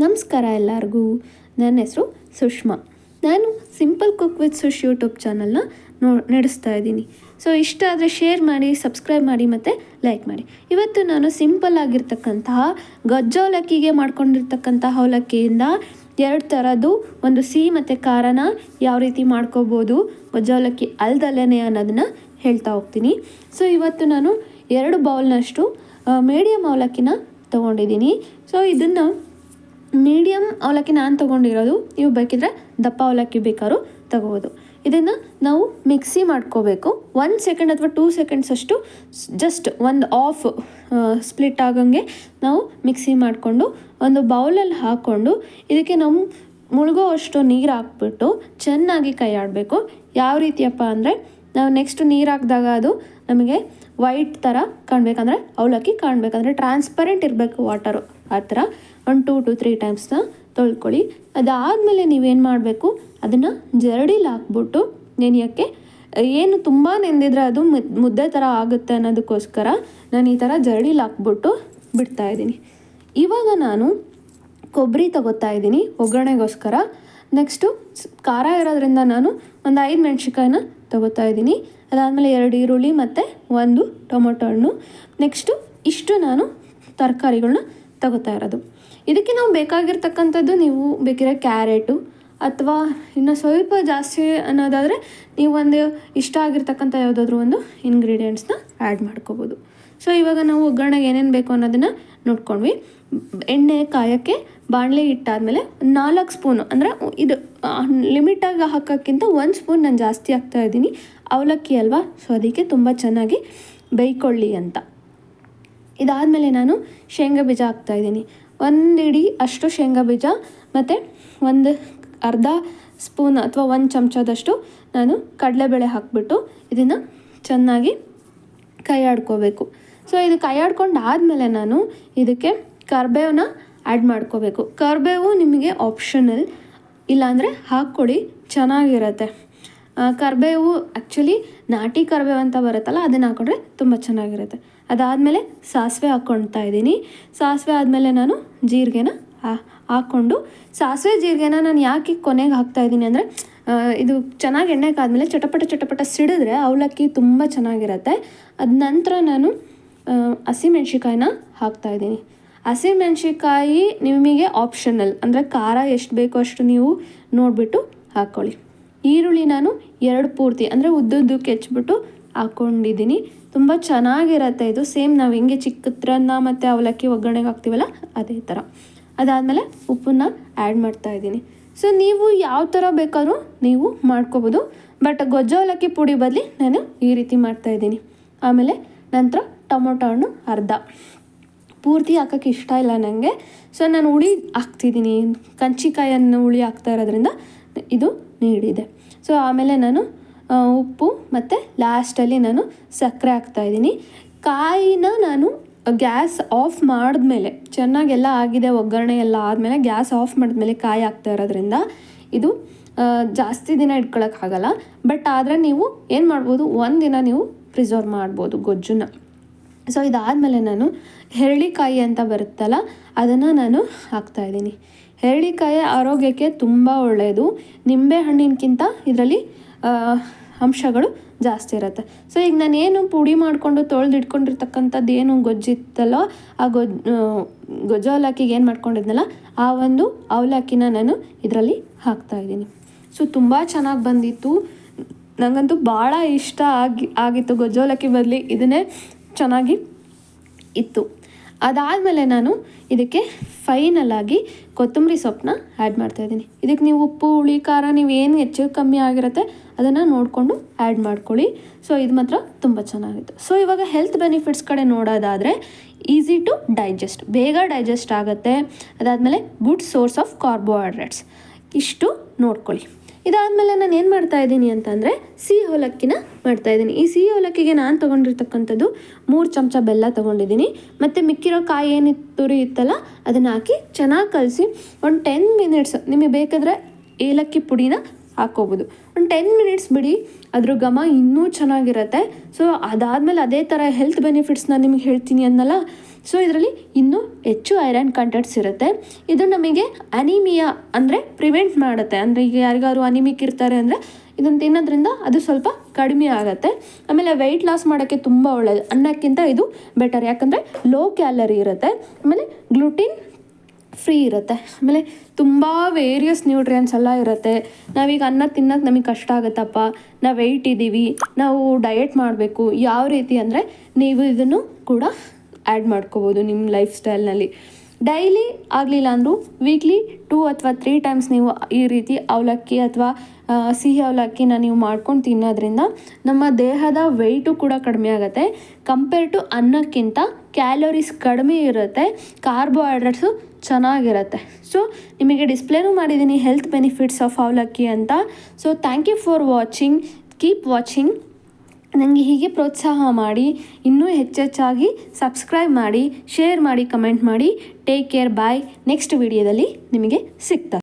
ನಮಸ್ಕಾರ ಎಲ್ಲರಿಗೂ. ನನ್ನ ಹೆಸರು ಸುಷ್ಮಾ. ನಾನು simple cook with Sush YouTube ಚಾನಲ್ನ ನೋ ನಡೆಸ್ತಾ ಇದ್ದೀನಿ. ಸೊ ಇಷ್ಟ ಆದರೆ ಶೇರ್ ಮಾಡಿ ಸಬ್ಸ್ಕ್ರೈಬ್ ಮಾಡಿ ಮತ್ತು ಲೈಕ್ ಮಾಡಿ. ಇವತ್ತು ನಾನು ಸಿಂಪಲ್ ಆಗಿರ್ತಕ್ಕಂತಹ ಗಜ್ಜೋಲಕ್ಕಿಗೆ ಮಾಡ್ಕೊಂಡಿರ್ತಕ್ಕಂತಹ ಅವಲಕ್ಕಿಯಿಂದ ಎರಡು ಥರದ್ದು ಒಂದು ಸಿಹಿ ಮತ್ತು ಖಾರನ ಯಾವ ರೀತಿ ಮಾಡ್ಕೋಬೋದು, ಗಜ್ಜೋಲಕ್ಕಿ ಅಲ್ದಲ್ಲೇ ಅನ್ನೋದನ್ನ ಹೇಳ್ತಾ ಹೋಗ್ತೀನಿ. ಸೊ ಇವತ್ತು ನಾನು ಎರಡು ಬೌಲ್ನಷ್ಟು ಮೀಡಿಯಮ್ ಅವಲಕ್ಕಿನ ತೊಗೊಂಡಿದ್ದೀನಿ. ಸೊ ಇದನ್ನು ಮೀಡಿಯಮ್ ಅವಲಕ್ಕಿ ನಾನು ತೊಗೊಂಡಿರೋದು ನೀವು ಬೇಕಿದ್ರೆ ದಪ್ಪ ಅವಲಕ್ಕಿ ಬೇಕಾದ್ರು ತಗೋಬೋದು. ಇದನ್ನು ನಾವು ಮಿಕ್ಸಿ ಮಾಡ್ಕೋಬೇಕು. ಒನ್ ಸೆಕೆಂಡ್ ಅಥವಾ ಟೂ ಸೆಕೆಂಡ್ಸ್ ಅಷ್ಟು ಜಸ್ಟ್ ಒಂದು ಆಫ್ ಸ್ಪ್ಲಿಟ್ ಆಗಂಗೆ ನಾವು ಮಿಕ್ಸಿ ಮಾಡಿಕೊಂಡು ಒಂದು ಬೌಲಲ್ಲಿ ಹಾಕ್ಕೊಂಡು ಇದಕ್ಕೆ ನಾವು ಮುಳುಗೋ ಅಷ್ಟು ನೀರು ಹಾಕ್ಬಿಟ್ಟು ಚೆನ್ನಾಗಿ ಕೈ ಆಡಬೇಕು ಯಾವ ರೀತಿಯಪ್ಪ ಅಂದರೆ, ನಾವು ನೆಕ್ಸ್ಟ್ ನೀರು ಹಾಕಿದಾಗ ಅದು ನಮಗೆ ವೈಟ್ ಥರ ಕಾಣಬೇಕಂದ್ರೆ ಅವಲಕ್ಕಿ ಕಾಣಬೇಕಂದ್ರೆ ಟ್ರಾನ್ಸ್ಪರೆಂಟ್ ಇರಬೇಕು ವಾಟರು ಆ ಥರ ಒಂದು ಟೂ ಟು ತ್ರೀ ಟೈಮ್ಸ್ನ ತೊಳ್ಕೊಳ್ಳಿ. ಅದಾದಮೇಲೆ ನೀವೇನು ಮಾಡಬೇಕು? ಅದನ್ನು ಜರಡಿಲಿ ಹಾಕ್ಬಿಟ್ಟು ನೆನೆಯೋಕ್ಕೆ, ಏನು ತುಂಬ ನೆಂದಿದ್ರೆ ಅದು ಮುದ್- ಮುದ್ದೆ ಥರ ಆಗುತ್ತೆ ಅನ್ನೋದಕ್ಕೋಸ್ಕರ ನಾನು ಈ ಥರ ಜರಡಿಲಿ ಹಾಕ್ಬಿಟ್ಟು ಬಿಡ್ತಾ ಇದ್ದೀನಿ. ಇವಾಗ ನಾನು ಕೊಬ್ಬರಿ ತಗೋತಾ ಇದ್ದೀನಿ ಒಗ್ಗರಣೆಗೋಸ್ಕರ. ನೆಕ್ಸ್ಟು ಖಾರ ಇರೋದ್ರಿಂದ ನಾನು ಒಂದು ಐದು ಮೆಣಸಿನ್ಕಾಯಿನ ತಗೋತಾ ಇದ್ದೀನಿ. ಅದಾದಮೇಲೆ ಎರಡು ಈರುಳ್ಳಿ ಮತ್ತು ಒಂದು ಟೊಮೊಟೊ ಹಣ್ಣು. ನೆಕ್ಸ್ಟು ಇಷ್ಟು ನಾನು ತರಕಾರಿಗಳನ್ನ ತಗೋತಾ ಇರೋದು. ಇದಕ್ಕೆ ನಾವು ಬೇಕಾಗಿರ್ತಕ್ಕಂಥದ್ದು ನೀವು ಬೇಕಿರೋ ಕ್ಯಾರೆಟು ಅಥವಾ ಇನ್ನು ಸ್ವಲ್ಪ ಜಾಸ್ತಿ ಅನ್ನೋದಾದರೆ ನೀವು ಒಂದು ಇಷ್ಟ ಆಗಿರ್ತಕ್ಕಂಥ ಯಾವುದಾದ್ರೂ ಒಂದು ಇಂಗ್ರೀಡಿಯೆಂಟ್ಸ್ನ ಆ್ಯಡ್ ಮಾಡ್ಕೋಬೋದು. ಸೊ ಇವಾಗ ನಾವು ಒಗ್ಗರಣೆಗೆ ಏನೇನು ಬೇಕು ಅನ್ನೋದನ್ನು ನೋಡ್ಕೊಂಡ್ವಿ. ಎಣ್ಣೆ, ಕಾಯೋಕ್ಕೆ ಬಾಣಲೆ ಇಟ್ಟಾದಮೇಲೆ ನಾಲ್ಕು ಸ್ಪೂನು ಅಂದರೆ ಇದು ಲಿಮಿಟಾಗಿ ಹಾಕೋಕ್ಕಿಂತ ಒಂದು ಸ್ಪೂನ್ ನಾನು ಜಾಸ್ತಿ ಹಾಕ್ತಾ ಇದ್ದೀನಿ. ಅವಲಕ್ಕಿ ಅಲ್ವಾ? ಸೊ ಅದಕ್ಕೆ ತುಂಬ ಚೆನ್ನಾಗಿ ಬೇಯ್ಕೊಳ್ಳಿ ಅಂತ. ಇದಾದಮೇಲೆ ನಾನು ಶೇಂಗಾ ಬೀಜ ಹಾಕ್ತಾ ಇದ್ದೀನಿ. ಒಂದು ಇಡೀ ಅಷ್ಟು ಶೇಂಗಾ ಬೀಜ ಮತ್ತು ಒಂದು ಅರ್ಧ ಸ್ಪೂನ್ ಅಥವಾ ಒಂದು ಚಮಚದಷ್ಟು ನಾನು ಕಡಲೆಬೇಳೆ ಹಾಕ್ಬಿಟ್ಟು ಇದನ್ನು ಚೆನ್ನಾಗಿ ಕೈ ಆಡ್ಕೋಬೇಕು ಸೊ ಇದು ಕೈಯಾಡ್ಕೊಂಡು ಆದಮೇಲೆ ನಾನು ಇದಕ್ಕೆ ಕರ್ಬೇವನ್ನ ಆ್ಯಡ್ ಮಾಡ್ಕೋಬೇಕು. ಕರ್ಬೇವು ನಿಮಗೆ ಆಪ್ಷನಲ್ ಇಲ್ಲಾಂದರೆ ಹಾಕ್ಕೊಡಿ, ಚೆನ್ನಾಗಿರತ್ತೆ. ಕರ್ಬೇವು ಆ್ಯಕ್ಚುಲಿ ನಾಟಿ ಕರ್ಬೇವು ಅಂತ ಬರುತ್ತಲ್ಲ, ಅದನ್ನು ಹಾಕೊಂಡ್ರೆ ತುಂಬ ಚೆನ್ನಾಗಿರುತ್ತೆ. ಅದಾದಮೇಲೆ ಸಾಸಿವೆ ಹಾಕ್ಕೊಳ್ತಾ ಇದ್ದೀನಿ. ಸಾಸಿವೆ ಆದಮೇಲೆ ನಾನು ಜೀರಿಗೆನ ಹಾಕ್ಕೊಂಡು, ಸಾಸಿವೆ ಜೀರಿಗೆನ ನಾನು ಯಾಕೆ ಕೊನೆಗೆ ಹಾಕ್ತಾ ಇದ್ದೀನಿ ಅಂದರೆ ಇದು ಚೆನ್ನಾಗಿ ಎಣ್ಣೆ ಕಾದ್ಮೇಲೆ ಚಟಪಟ ಚಟಪಟ ಸಿಡಿದ್ರೆ ಅವಲಕ್ಕಿ ತುಂಬ ಚೆನ್ನಾಗಿರುತ್ತೆ. ಅದ ನಂತರ ನಾನು ಹಸಿಮೆಣ್ಸಿಕಾಯಿನ ಹಾಕ್ತಾ ಇದ್ದೀನಿ. ಹಸಿಮೆಣ್ಸಿಕಾಯಿ ನಿಮಗೆ ಆಪ್ಷನಲ್ ಅಂದರೆ ಖಾರ ಎಷ್ಟು ಬೇಕೋ ಅಷ್ಟು ನೀವು ನೋಡಿಬಿಟ್ಟು ಹಾಕ್ಕೊಳ್ಳಿ ಈರುಳ್ಳಿ ನಾನು ಎರಡು ಪೂರ್ತಿ, ಅಂದರೆ ಉದ್ದುದ್ದಕ್ಕೆ ಹೆಚ್ಚಿಬಿಟ್ಟು ಹಾಕ್ಕೊಂಡಿದ್ದೀನಿ ತುಂಬ ಚೆನ್ನಾಗಿರತ್ತೆ ಇದು. ಸೇಮ್ ನಾವು ಹೆಂಗೆ ಚಿಕ್ಕತ್ರನ್ನ ಮತ್ತು ಅವಲಕ್ಕಿ ಒಗ್ಗರಣೆಗೆ ಹಾಕ್ತೀವಲ್ಲ, ಅದೇ ಥರ ಅದಾದಮೇಲೆ ಉಪ್ಪನ್ನ ಆ್ಯಡ್ ಮಾಡ್ತಾ ಇದ್ದೀನಿ. ಸೊ ನೀವು ಯಾವ ಥರ ಬೇಕಾದರೂ ನೀವು ಮಾಡ್ಕೋಬೋದು. ಬಟ್ ಗೊಜ್ಜ ಅವಲಕ್ಕಿ ಪುಡಿ ಬದಲಿ ನಾನು ಈ ರೀತಿ ಮಾಡ್ತಾ ಇದ್ದೀನಿ. ಆಮೇಲೆ ನಂತರ ಟೊಮೊಟೊ ಹಣ್ಣು ಅರ್ಧ. ಪೂರ್ತಿ ಹಾಕೋಕ್ಕೆ ಇಷ್ಟ ಇಲ್ಲ ನನಗೆ ಸೊ ನಾನು ಹುಳಿ ಹಾಕ್ತಿದ್ದೀನಿ. ಕಂಚಿಕಾಯನ್ನು ಹುಳಿ ಹಾಕ್ತಾ ಇರೋದ್ರಿಂದ ಇದು ನೀಡಿದೆ. ಸೊ ಆಮೇಲೆ ನಾನು ಉಪ್ಪು ಮತ್ತು ಲಾಸ್ಟಲ್ಲಿ ನಾನು ಸಕ್ಕರೆ ಹಾಕ್ತಾಯಿದ್ದೀನಿ ಕಾಯಿನ ನಾನು ಗ್ಯಾಸ್ ಆಫ್ ಮಾಡಿದ್ಮೇಲೆ, ಚೆನ್ನಾಗೆಲ್ಲ ಆಗಿದೆ, ಒಗ್ಗರಣೆ ಎಲ್ಲ ಆದಮೇಲೆ ಗ್ಯಾಸ್ ಆಫ್ ಮಾಡಿದ್ಮೇಲೆ ಕಾಯಿ ಹಾಕ್ತಾ ಇರೋದ್ರಿಂದ ಇದು ಜಾಸ್ತಿ ದಿನ ಇಟ್ಕೊಳಕ್ಕಾಗಲ್ಲ. ಬಟ್ ಆದರೆ ನೀವು ಏನು ಮಾಡ್ಬೋದು? ಒಂದು ದಿನ ನೀವು ಪ್ರಿಸರ್ವ್ ಮಾಡ್ಬೋದು ಗೊಜ್ಜನ್ನ. ಸೊ ಇದಾದಮೇಲೆ ನಾನು ಹೆರಳಿಕಾಯಿ ಅಂತ ಬರುತ್ತಲ್ಲ, ಅದನ್ನು ನಾನು ಹಾಕ್ತಾ ಇದ್ದೀನಿ. ಹೆರಳಿಕಾಯಿ ಆರೋಗ್ಯಕ್ಕೆ ತುಂಬ ಒಳ್ಳೆಯದು ನಿಂಬೆ ಹಣ್ಣಿನಕ್ಕಿಂತ ಇದರಲ್ಲಿ ಅಂಶಗಳು ಜಾಸ್ತಿ ಇರುತ್ತೆ. ಸೊ ಈಗ ನಾನು ಏನು ಪುಡಿ ಮಾಡಿಕೊಂಡು ತೊಳೆದು ಇಟ್ಕೊಂಡಿರ್ತಕ್ಕಂಥದ್ದು ಏನು ಗೊಜ್ಜಿತ್ತಲ್ಲೋ, ಆ ಗೊಜ್ ಗೊಜ್ಜು ಏನು ಮಾಡ್ಕೊಂಡಿದ್ನಲ್ಲ, ಆ ಒಂದು ಅವಲಕ್ಕಿನ ನಾನು ಇದರಲ್ಲಿ ಹಾಕ್ತಾ ಇದ್ದೀನಿ. ಸೊ ತುಂಬ ಚೆನ್ನಾಗಿ ಬಂದಿತ್ತು. ನನಗಂತೂ ಭಾಳ ಇಷ್ಟ ಆಗಿ, ಆಗಿತ್ತು ಗೊಜ್ಜು ಅವಲಕ್ಕಿ ಬದಲಿ ಇದನ್ನೇ ಚೆನ್ನಾಗಿ ಇತ್ತು. ಅದಾದಮೇಲೆ ನಾನು ಇದಕ್ಕೆ ಫೈನಲ್ ಆಗಿ ಕೊತ್ತಂಬರಿ ಸೊಪ್ಪನ್ನ ಆ್ಯಡ್ ಮಾಡ್ತಾಯಿದ್ದೀನಿ ಇದಕ್ಕೆ ನೀವು ಉಪ್ಪು, ಹುಳಿ, ಖಾರ ನೀವು ಏನು ಹೆಚ್ಚು ಕಮ್ಮಿ ಆಗಿರುತ್ತೆ ಅದನ್ನು ನೋಡಿಕೊಂಡು ಆ್ಯಡ್ ಮಾಡ್ಕೊಳ್ಳಿ. ಸೊ ಇದು ಮಾತ್ರ ತುಂಬ ಚೆನ್ನಾಗಿತ್ತು. ಸೊ ಇವಾಗ ಹೆಲ್ತ್ ಬೆನಿಫಿಟ್ಸ್ ಕಡೆ ನೋಡೋದಾದರೆ ಈಸಿ ಟು ಡೈಜೆಸ್ಟ್ ಬೇಗ ಡೈಜೆಸ್ಟ್ ಆಗುತ್ತೆ. ಅದಾದಮೇಲೆ ಗುಡ್ ಸೋರ್ಸ್ ಆಫ್ ಕಾರ್ಬೋಹೈಡ್ರೇಟ್ಸ್ ಇಷ್ಟು ನೋಡ್ಕೊಳ್ಳಿ. ಇದಾದಮೇಲೆ ನಾನು ಏನು ಮಾಡ್ತಾ ಇದ್ದೀನಿ ಅಂತಂದರೆ ಸಿಹಿ ಅವಲಕ್ಕಿನ ಮಾಡ್ತಾ ಇದ್ದೀನಿ. ಈ ಸಿಹಿ ಅವಲಕ್ಕಿಗೆ ನಾನು ತೊಗೊಂಡಿರ್ತಕ್ಕಂಥದ್ದು ಮೂರು ಚಮಚ ಬೆಲ್ಲ ತೊಗೊಂಡಿದ್ದೀನಿ. ಮತ್ತು ಮಿಕ್ಕಿರೋ ಕಾಯಿ ಏನು ತುರಿ ಇತ್ತಲ್ಲ, ಅದನ್ನು ಹಾಕಿ ಚೆನ್ನಾಗಿ ಕಲಸಿ ಒಂದು ಟೆನ್ ಮಿನಿಟ್ಸ್ ನಿಮಗೆ ಬೇಕಾದರೆ ಏಲಕ್ಕಿ ಪುಡಿನ ಹಾಕ್ಕೋಬೋದು ಒಂದು ಟೆನ್ ಮಿನಿಟ್ಸ್ ಬಿಡಿ, ಅದ್ರ ಘಮ ಇನ್ನೂ ಚೆನ್ನಾಗಿರುತ್ತೆ. ಸೊ ಅದಾದಮೇಲೆ ಅದೇ ಥರ ಹೆಲ್ತ್ ಬೆನಿಫಿಟ್ಸ್ನ ನಿಮ್ಗೆ ಹೇಳ್ತೀನಿ ಅನ್ನಲ್ಲ. ಸೊ ಇದರಲ್ಲಿ ಇನ್ನೂ ಹೆಚ್ಚು ಐರನ್ ಕಂಟೆಂಟ್ಸ್ ಇರುತ್ತೆ. ಇದು ನಮಗೆ ಅನಿಮಿಯಾ ಅಂದರೆ ಪ್ರಿವೆಂಟ್ ಮಾಡುತ್ತೆ. ಅಂದರೆ ಈಗ ಯಾರಿಗಾರು ಅನಿಮಿಕ್ ಇರ್ತಾರೆ ಅಂದರೆ ಇದನ್ನು ತಿನ್ನೋದ್ರಿಂದ ಅದು ಸ್ವಲ್ಪ ಕಡಿಮೆ ಆಗುತ್ತೆ. ಆಮೇಲೆ ವೆಯ್ಟ್ ಲಾಸ್ ಮಾಡೋಕ್ಕೆ ತುಂಬ ಒಳ್ಳೆಯದು ಅನ್ನಕ್ಕಿಂತ ಇದು ಬೆಟರ್ ಯಾಕಂದರೆ ಲೋ ಕ್ಯಾಲರಿ ಇರುತ್ತೆ. ಆಮೇಲೆ ಗ್ಲೂಟಿನ್ ಫ್ರೀ ಇರುತ್ತೆ. ಆಮೇಲೆ ತುಂಬ ವೇರಿಯಸ್ ನ್ಯೂಟ್ರಿಯನ್ಸ್ ಎಲ್ಲ ಇರುತ್ತೆ. ನಾವೀಗ ಅನ್ನ ತಿನ್ನೋಕೆ ನಮಗೆ ಕಷ್ಟ ಆಗುತ್ತಪ್ಪ. ನಾವು ವೆಯ್ಟ್ ಇದ್ದೀವಿ, ನಾವು ಡಯಟ್ ಮಾಡಬೇಕು. ಯಾವ ರೀತಿ ಅಂದರೆ ನೀವು ಇದನ್ನು ಕೂಡ ಆ್ಯಡ್ ಮಾಡ್ಕೋಬೋದು ನಿಮ್ಮ ಲೈಫ್ ಸ್ಟೈಲ್ನಲ್ಲಿ ಡೈಲಿ ಆಗಲಿಲ್ಲ ಅಂದರೂ ವೀಕ್ಲಿ ಟೂ ಅಥವಾ ತ್ರೀ ಟೈಮ್ಸ್ ನೀವು ಈ ರೀತಿ ಅವಲಕ್ಕಿ ಅಥವಾ ಸಿಹಿ ಅವಲಕ್ಕಿನ ನೀವು ಮಾಡ್ಕೊಂಡು ತಿನ್ನೋದ್ರಿಂದ ನಮ್ಮ ದೇಹದ ವೆಯ್ಟು ಕೂಡ ಕಡಿಮೆ ಆಗುತ್ತೆ. ಕಂಪೇರ್ ಟು ಅನ್ನಕ್ಕಿಂತ ಕ್ಯಾಲೋರೀಸ್ ಕಡಿಮೆ ಇರುತ್ತೆ. ಕಾರ್ಬೋಹೈಡ್ರೇಟ್ಸು ಚೆನ್ನಾಗಿರುತ್ತೆ. ಸೊ ನಿಮಗೆ ಡಿಸ್ಪ್ಲೇನೂ ಮಾಡಿದ್ದೀನಿ ಹೆಲ್ತ್ ಬೆನಿಫಿಟ್ಸ್ ಆಫ್ ಅವಲಕ್ಕಿ ಅಂತ. So thank you for watching keep watching ನನಗೆ ಹೀಗೆ ಪ್ರೋತ್ಸಾಹ ಮಾಡಿ, ಇನ್ನೂ ಹೆಚ್ಚೆಚ್ಚಾಗಿ ಸಬ್ಸ್ಕ್ರೈಬ್ ಮಾಡಿ ಶೇರ್ ಮಾಡಿ ಕಮೆಂಟ್ ಮಾಡಿ ಟೇಕ್ ಕೇರ್ ಬಾಯ್ ನೆಕ್ಸ್ಟ್ ವಿಡಿಯೋದಲ್ಲಿ ನಿಮಗೆ ಸಿಗ್ತಾ